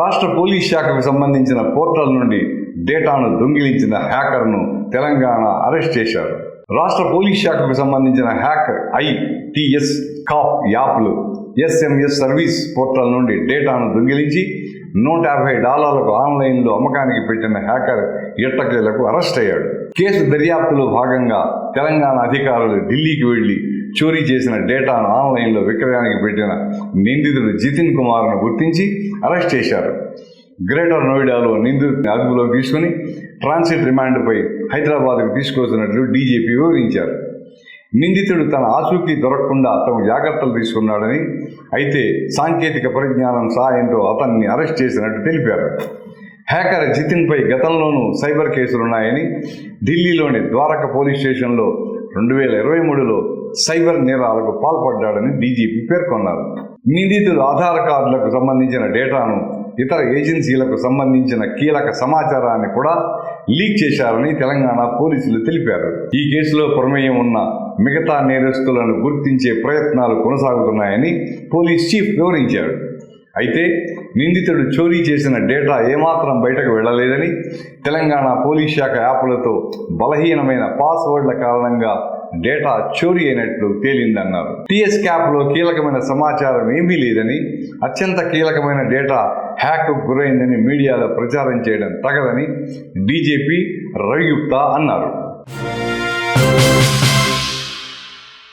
రాష్ట్ర పోలీస్ శాఖకు సంబంధించిన పోర్టల్ నుండి డేటాను దొంగిలించిన హ్యాకర్ను తెలంగాణ అరెస్ట్ చేశారు. రాష్ట్ర పోలీస్ శాఖకు సంబంధించిన హ్యాకర్ ఐటిఎస్ కాప్ యాప్లు ఎస్ఎంఎస్ సర్వీస్ పోర్టల్ నుండి డేటాను దొంగిలించి నూట యాభై డాలర్లకు ఆన్లైన్లో అమ్మకానికి పెట్టిన హ్యాకర్ ఎట్టకేలకు అరెస్ట్ అయ్యాడు. కేసు దర్యాప్తులో భాగంగా తెలంగాణ అధికారులు ఢిల్లీకి వెళ్ళి చోరీ చేసిన డేటాను ఆన్లైన్లో విక్రయానికి పెట్టిన నిందితుడు జితిన్ కుమార్ను గుర్తించి అరెస్ట్ చేశారు. గ్రేటర్ నోయిడాలో నిందితుడిని అదుపులో తీసుకుని ట్రాన్సిట్ రిమాండ్పై హైదరాబాద్కు తీసుకొస్తున్నట్లు డీజీపీ వివరించారు. నిందితుడు తన ఆచూకీ దొరకకుండా తమ జాగ్రత్తలు తీసుకున్నాడని అయితే సాంకేతిక పరిజ్ఞానం సహాయంతో అతన్ని అరెస్ట్ చేసినట్టు తెలిపారు. హ్యాకర్ జితిన్పై గతంలోనూ సైబర్ కేసులున్నాయని ఢిల్లీలోని ద్వారక పోలీస్ స్టేషన్లో రెండు వేల ఇరవై మూడులో సైబర్ నేరాలకు పాల్పడ్డాడని డీజీపీ పేర్కొన్నారు. నిందితుల ఆధార్ కార్డులకు సంబంధించిన డేటాను ఇతర ఏజెన్సీలకు సంబంధించిన కీలక సమాచారాన్ని కూడా లీక్ చేశారని తెలంగాణ పోలీసులు తెలిపారు. ఈ కేసులో ప్రమేయం ఉన్న మిగతా నేరస్తులను గుర్తించే ప్రయత్నాలు కొనసాగుతున్నాయని పోలీస్ చీఫ్ వివరించాడు అయితే నిందితుడు చోరీ చేసిన డేటా ఏమాత్రం బయటకు వెళ్ళలేదని తెలంగాణ పోలీస్ శాఖ యాప్లతో బలహీనమైన పాస్వర్డ్ల కారణంగా డేటా చోరీ అయినట్లు తేలిందన్నారు. టీఎస్ క్యాప్లో కీలకమైన సమాచారం ఏమీ లేదని అత్యంత కీలకమైన డేటా హ్యాక్ గురైందని మీడియాలో ప్రచారం చేయడం తగదని డీజీపీ రవిగుప్తా అన్నారు.